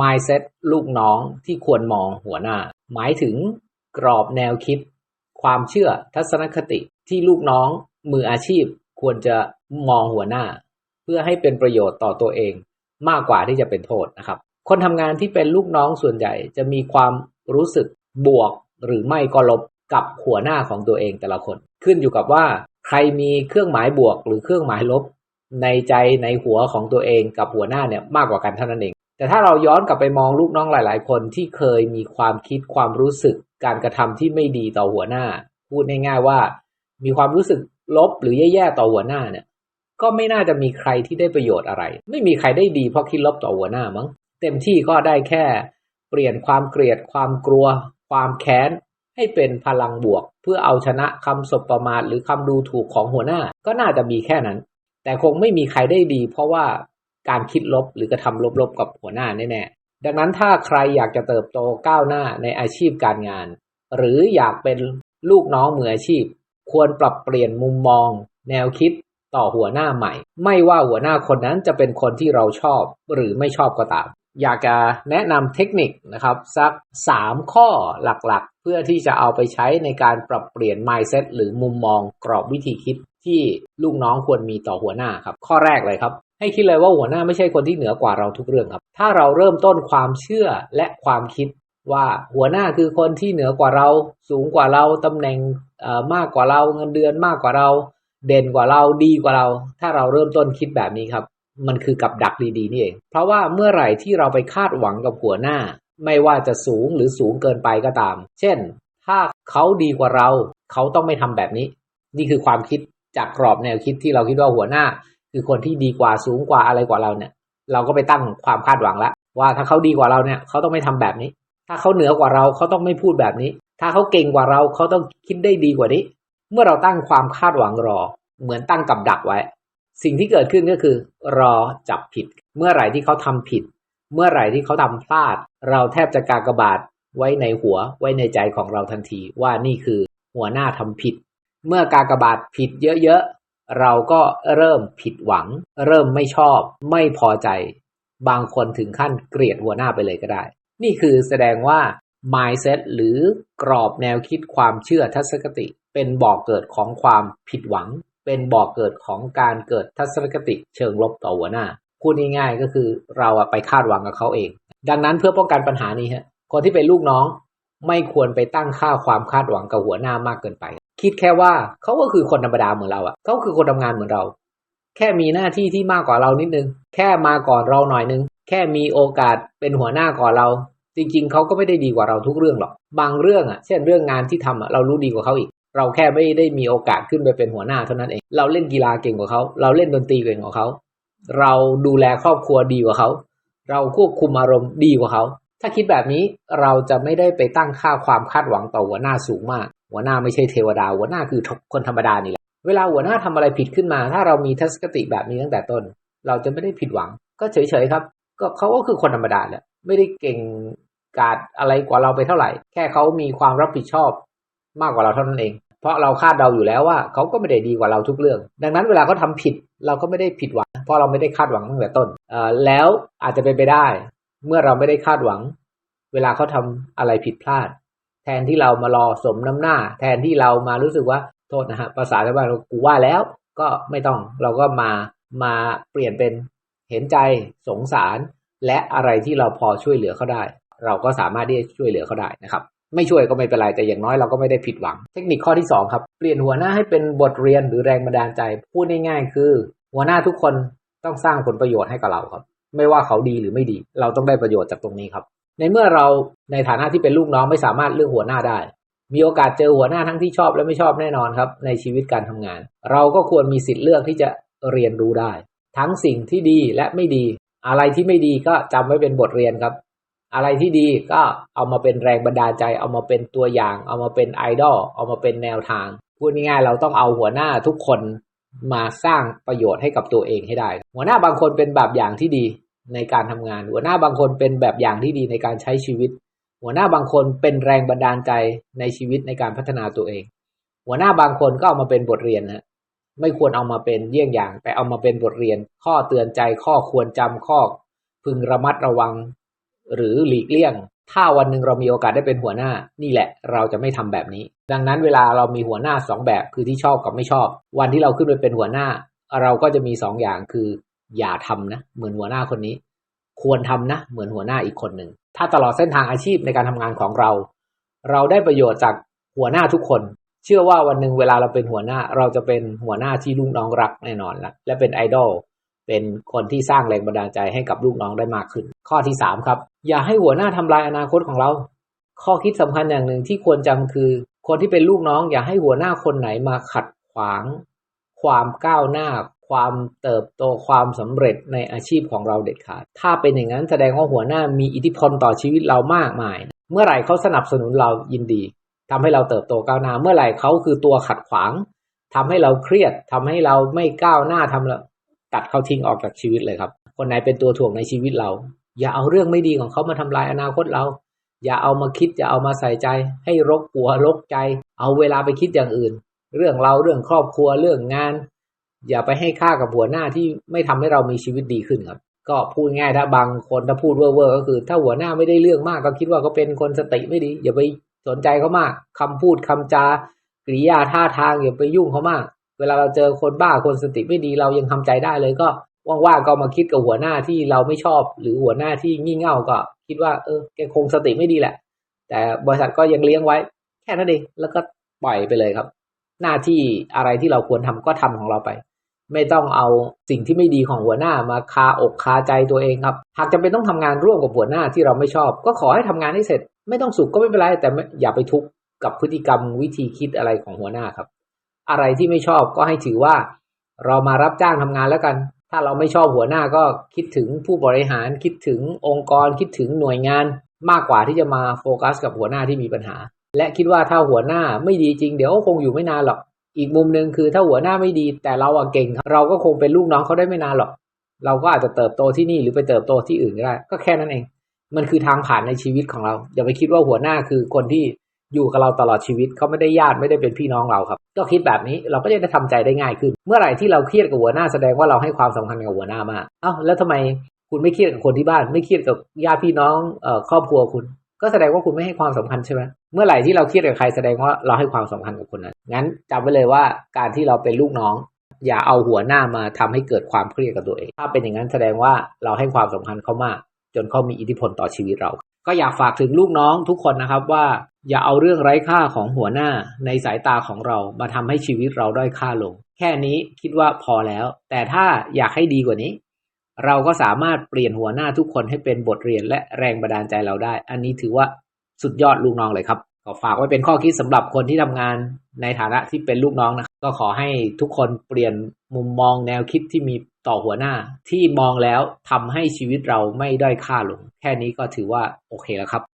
mindset ลูกน้องที่ควรมองหัวหน้า หมายถึงกรอบแนวคิด ความเชื่อทัศนคติที่ลูกน้องมืออาชีพควรจะมองหัวหน้า เพื่อให้เป็นประโยชน์ต่อตัวเอง มากกว่าที่จะเป็นโทษนะครับ คนทำงานที่เป็นลูกน้องส่วนใหญ่จะมีความรู้สึกบวกหรือไม่ก็ลบกับหัวหน้าของตัวเองแต่ละคน ขึ้นอยู่กับว่าใครมีเครื่องหมายบวกหรือเครื่องหมายลบ ในใจในหัวของตัวเองกับหัวหน้าเนี่ยมากกว่ากันเท่านั้นเอง แต่ถ้าเราย้อนกลับไปมองลูกน้องหลาย ๆ คนที่เคยมีความคิดความรู้สึกการกระทำที่ไม่ดีต่อหัวหน้า พูดง่ายๆว่า มีความรู้สึกลบหรือแย่ๆต่อหัวหน้าเนี่ยก็ไม่น่าจะมีใครที่ได้ประโยชน์อะไร ไม่มีใครได้ดีเพราะคิดลบต่อหัวหน้ามั้งเต็มที่ก็ได้แค่ เปลี่ยนความเกลียดความกลัว ความแค้นให้เป็นพลังบวก เพื่อเอาชนะคำสบประมาทหรือคำดูถูกของหัวหน้าก็น่าจะมีแค่นั้น แต่คงไม่มีใครได้ดี เพราะว่า การคิดลบหรือกระทำลบๆกับหัวหน้าแน่ๆดังนั้นถ้าใครอยากจะเติบโตก้าวหน้าในอาชีพการงาน หรืออยากเป็นลูกน้องมืออาชีพ ควรปรับเปลี่ยนมุมมอง แนวคิดต่อหัวหน้าใหม่ ไม่ว่าหัวหน้าคนนั้นจะเป็นคนที่เราชอบหรือไม่ชอบก็ตาม อยากจะแนะนำเทคนิคนะครับสัก 3 ข้อหลักๆ เพื่อที่จะเอาไปใช้ในการปรับเปลี่ยน mindset หรือมุมมองกรอบวิธีคิด ที่ลูกน้องควรมีต่อหัวหน้าครับ ข้อแรกเลยครับ ให้คิดเลยว่าหัวหน้าไม่ใช่คนที่เหนือกว่าเราทุกเรื่องครับ ถ้าเราเริ่มต้นความเชื่อและความคิดว่าหัวหน้าคือคนที่เหนือกว่าเรา สูงกว่าเราตำแหน่งมากกว่าเราเงินเดือนมากกว่าเรา เด่นกว่าเราดีกว่าเรา ถ้าเราเริ่มต้นคิดแบบนี้ครับ มันคือกับดักดีๆนี่เอง เพราะว่าเมื่อไหร่ที่เราไปคาดหวังกับหัวหน้า ไม่ว่าจะสูงหรือสูงเกินไปก็ตาม เช่น ถ้าเขาดีกว่าเรา เขาต้องไม่ทำแบบนี้ นี่คือความคิด จากกรอบแนวคิดที่เราคิดว่าหัวหน้า คือคนที่ดีกว่าสูงกว่าอะไรกว่าเราเนี่ย เราก็ไปตั้งความคาดหวังล้วว่าถ้าเขาดีกว่าเราเนี่ยเขาต้องไม่ทำแบบนี้ ถ้าเขาเหนือกว่าเราเขาต้องไม่พูดแบบนี้ ถ้าเขาเก่งกว่าเราเขาต้องคิดได้ดีกว่านี้ เมื่อเราตั้งความคาดหวังรอ เหมือนตั้งกับดักไว้ สิ่งที่เกิดขึ้นก็คือ รอจับผิด เมื่อไหร่ที่เขาทำผิด เมื่อไหร่ที่เขาทำพลาด เราแทบจะกากบาทไว้ในหัวไว้ในใจของเราทันทีว่านี่คือหัวหน้าทำผิด เมื่อกากบาทผิดเยอะๆ เราก็เริ่มผิดหวัง เริ่มไม่ชอบ ไม่พอใจ บางคนถึงขั้นเกลียดหัวหน้าไปเลยก็ได้ นี่คือแสดงว่า mindset หรือกรอบแนวคิดความเชื่อทัศนคติ เป็นบ่อกเกิดของความผิดหวัง เป็นบ่อกเกิดของการเกิดทัศนคติ เชิงลบต่อหัวหน้า พูดง่ายๆก็คือเราไปคาดหวังกับเขาเอง ดังนั้นเพื่อป้องกันปัญหานี้ฮะคนที่เป็นลูกน้องไม่ควรไปตั้งค่าความคาดหวังกับหัวหน้ามากเกินไป คิดแค่ว่าเขาก็คือคนธรรมดาเหมือนเราอะเขาคือคนทำงานเหมือนเรา แค่มีหน้าที่ที่มากกว่าเรานิดนึง แค่มาก่อนเราหน่อยนึง แค่มีโอกาสเป็นหัวหน้าก่อนเรา จริง ๆเขาก็ไม่ได้ดีกว่าเราทุกเรื่องหรอก บางเรื่องอะเช่นเรื่องงานที่ทำอะเรารู้ดีกว่าเขาอีก เราแค่ไม่ได้มีโอกาสขึ้นไปเป็นหัวหน้าเท่านั้นเอง เราเล่นกีฬาเก่งกว่าเขา เราเล่นดนตรีเก่งกว่าเขา เราดูแลครอบครัวดีกว่าเขา เราควบคุมอารมณ์ดีกว่าเขาถ้าคิดแบบนี้เราจะไม่ได้ไปตั้งค่าความคาดหวังต่อหัวหน้าสูงมาก หัวหน้าไม่ใช่เทวดา หัวหน้าคือคนธรรมดานี่แหละ เวลาหัวหน้าทำอะไรผิดขึ้นมา ถ้าเรามีทัศนคติแบบนี้ตั้งแต่ต้น เราจะไม่ได้ผิดหวัง ก็เฉยๆครับ ก็เขาก็คือคนธรรมดาแหละ ไม่ได้เก่งกาจอะไรกว่าเราไปเท่าไหร่ แค่เขามีความรับผิดชอบมากกว่าเราเท่านั้นเอง เพราะเราคาดเดาอยู่แล้วว่าเขาก็ไม่ได้ดีกว่าเราทุกเรื่อง ดังนั้นเวลาเขาทาผิดเราก็ไม่ได้ผิดหวัง เพราะเราไม่ได้คาดหวังตั้งแต่ต้นแล้วอาจจะเป็นไปได้ เมื่อเราไม่ได้คาดหวัง เวลาเขาทำอะไรผิดพลาด แทนที่เรามารอสมน้ำหน้า แทนที่เรามารู้สึกว่าโทษนะฮะภาษาชาวบ้านกูว่าแล้ว ก็ไม่ต้องเราก็มามาเปลี่ยนเป็นเห็นใจสงสาร และอะไรที่เราพอช่วยเหลือเขาได้ เราก็สามารถที่จะช่วยเหลือเขาได้นะครับ ไม่ช่วยก็ไม่เป็นไรแต่อย่างน้อยเราก็ไม่ได้ผิดหวัง เทคนิคข้อที่2ครับเปลี่ยนหัวหน้าให้เป็นบทเรียนหรือแรงบันดาลใจพูดง่ายๆคือ หัวหน้าทุกคนต้องสร้างผลประโยชน์ให้กับเราครับ ไม่ว่าเขาดีหรือไม่ดี เราต้องได้ประโยชน์จากตรงนี้ครับ ในเมื่อเราในฐานะที่เป็นลูกน้องไม่สามารถเลือกหัวหน้าได้ มีโอกาสเจอหัวหน้าทั้งที่ชอบและไม่ชอบแน่นอนครับ ในชีวิตการทำงาน เราก็ควรมีสิทธิ์เลือกที่จะเรียนรู้ได้ ทั้งสิ่งที่ดีและไม่ดี อะไรที่ไม่ดีก็จำไว้เป็นบทเรียนครับ อะไรที่ดีก็เอามาเป็นแรงบันดาลใจ เอามาเป็นตัวอย่าง เอามาเป็นไอดอลเอามาเป็นแนวทางพูดง่ายๆเราต้องเอาหัวหน้าทุกคนมาสร้างประโยชน์ให้กับตัวเองให้ได้ หัวหน้าบางคนเป็นแบบอย่างที่ดี ในการทำงาน หัวหน้าบางคนเป็นแบบอย่างที่ดีในการใช้ชีวิต หัวหน้าบางคนเป็นแรงบันดาลใจในชีวิตในการพัฒนาตัวเอง หัวหน้าบางคนก็เอามาเป็นบทเรียนนะไม่ควรเอามาเป็นเยี่ยงอย่าง แต่เอามาเป็นบทเรียน ข้อเตือนใจข้อควรจำข้อ พึงระมัดระวัง หรือหลีกเลี่ยง ถ้าวันหนึ่งเรามีโอกาสได้เป็นหัวหน้า นี่แหละ เราจะไม่ทำแบบนี้ ดังนั้นเวลาเรามีหัวหน้าสองแบบคือที่ชอบกับไม่ชอบ วันที่เราขึ้นไปเป็นหัวหน้า เราก็จะมีสองอย่างคือ อย่าทำนะ เหมือนหัวหน้าคนนี้ ควรทำนะ เหมือนหัวหน้าอีกคนหนึ่ง ถ้าตลอดเส้นทางอาชีพในการทำงานของเรา เราได้ประโยชน์จากหัวหน้าทุกคน เชื่อว่าวันหนึ่งเวลาเราเป็นหัวหน้า เราจะเป็นหัวหน้าที่ลูกน้องรักแน่นอนละและเป็นไอดอลเป็นคนที่สร้างแรงบันดาลใจให้กับลูกน้องได้มากขึ้น ข้อที่สามครับ อย่าให้หัวหน้าทำลายอนาคตของเรา ข้อคิดสำคัญอย่างหนึ่งที่ควรจำคือ คนที่เป็นลูกน้อง อย่าให้หัวหน้าคนไหนมาขัดขวาง ความก้าวหน้า ความเติบโตความสำเร็จในอาชีพของเราเด็ดขาด ถ้าเป็นอย่างนั้นแสดงว่าหัวหน้ามีอิทธิพลต่อชีวิตเรามากมาย เมื่อไหร่เขาสนับสนุนเรายินดีทำให้เราเติบโตก้าวหน้า เมื่อไหร่เขาคือตัวขัดขวางทำให้เราเครียดทำให้เราไม่ก้าวหน้าทำเราตัดเขาทิ้งออกจากชีวิตเลยครับ คนไหนเป็นตัวถ่วงในชีวิตเรา อย่าเอาเรื่องไม่ดีของเขามาทำลายอนาคตเรา อย่าเอามาคิดอย่าเอามาใส่ใจ ให้รกหัวรกใจ เอาเวลาไปคิดอย่างอื่น เรื่องเราเรื่องครอบครัวเรื่องงาน อย่าไปให้ค่ากับหัวหน้าที่ไม่ทำให้เรามีชีวิตดีขึ้นครับ ก็พูดง่ายถ้าบางคนถ้าพูดเว่อร์ก็คือ ถ้าหัวหน้าไม่ได้เรื่องมากก็คิดว่าเขาเป็นคนสติไม่ดี อย่าไปสนใจเขามากคำพูดคำจากริยาท่าทางอย่าไปยุ่งเขามาก เวลาเราเจอคนบ้าคนสติไม่ดีเรายังทำใจได้เลยก็ว่างๆก็มาคิดกับหัวหน้าที่เราไม่ชอบ หรือหัวหน้าที่งี่เง่าก็ คิดว่าเออแกคงสติไม่ดีแหละ แต่บริษัทก็ยังเลี้ยงไว้ แค่นั้นเองแล้วก็ปล่อยไปเลยครับ หน้าที่อะไรที่เราควรทำก็ทำของเราไป ไม่ต้องเอาสิ่งที่ไม่ดีของหัวหน้ามาคาอกคาใจตัวเองครับ หากจำเป็นต้องทำงานร่วมกับหัวหน้าที่เราไม่ชอบ ก็ขอให้ทำงานให้เสร็จ ไม่ต้องสุขก็ไม่เป็นไร แต่อย่าไปทุกข์กับพฤติกรรมวิธีคิดอะไรของหัวหน้าครับ อะไรที่ไม่ชอบก็ให้ถือว่า เรามารับจ้างทำงานแล้วกัน ถ้าเราไม่ชอบหัวหน้าก็คิดถึงผู้บริหารคิดถึงองค์กรคิดถึงหน่วยงาน มากกว่าที่จะมาโฟกัสกับหัวหน้าที่มีปัญหา และคิดว่าถ้าหัวหน้าไม่ดีจริงเดี๋ยวคงอยู่ไม่นานหรอก อีกมุมหนึ่งคือถ้าหัวหน้าไม่ดี แต่เราอะเก่ง เราก็คงเป็นลูกน้องเขาได้ไม่นานหรอก เราก็อาจจะเติบโตที่นี่หรือไปเติบโตที่อื่นก็ได้ ก็แค่นั้นเอง มันคือทางผ่านในชีวิตของเรา อย่าไปคิดว่าหัวหน้าคือคนที่อยู่กับเราตลอดชีวิตเขาไม่ได้ญาติไม่ได้เป็นพี่น้องเราครับ ก็คิดแบบนี้เราก็จะได้ทำใจได้ง่ายขึ้น เมื่อไหร่ที่เราเครียดกับหัวหน้าแสดงว่าเราให้ความสำคัญกับหัวหน้ามาก เอ้าแล้วทำไมคุณไม่เครียดกับคนที่บ้าน ไม่เครียดกับญาติพี่น้องเอ่อครอบครัวคุณ ก็แสดงว่าคุณไม่ให้ความสำคัญใช่ไหมเมื่อไหร่ที่เราเครียดกับใครแสดงว่าเราให้ความสำคัญกับคนนั้น งั้นจำไว้เลยว่าการที่เราเป็นลูกน้อง อย่าเอาหัวหน้ามาทำให้เกิดความเครียดกับตัวเอง ถ้าเป็นอย่างนั้นแสดงว่าเราให้ความสำคัญเขามาก จนเขามีอิทธิพลต่อชีวิตเรา ก็อยากฝากถึงลูกน้องทุกคนนะครับว่า อย่าเอาเรื่องไร้ค่าของหัวหน้าในสายตาของเรามาทำให้ชีวิตเราด้อยค่าลง แค่นี้คิดว่าพอแล้ว แต่ถ้าอยากให้ดีกว่านี้ เราก็สามารถเปลี่ยนหัวหน้าทุกคนให้เป็นบทเรียนและแรงบันดาลใจเราได้ อันนี้ถือว่าสุดยอดลูกน้องเลยครับ ขอฝากไว้เป็นข้อคิดสำหรับคนที่ทำงานในฐานะที่เป็นลูกน้องนะก็ขอให้ทุกคนเปลี่ยนมุมมองแนวคิดที่มีต่อหัวหน้า ที่มองแล้วทำให้ชีวิตเราไม่ด้อยค่าลง แค่นี้ก็ถือว่าโอเคแล้วครับ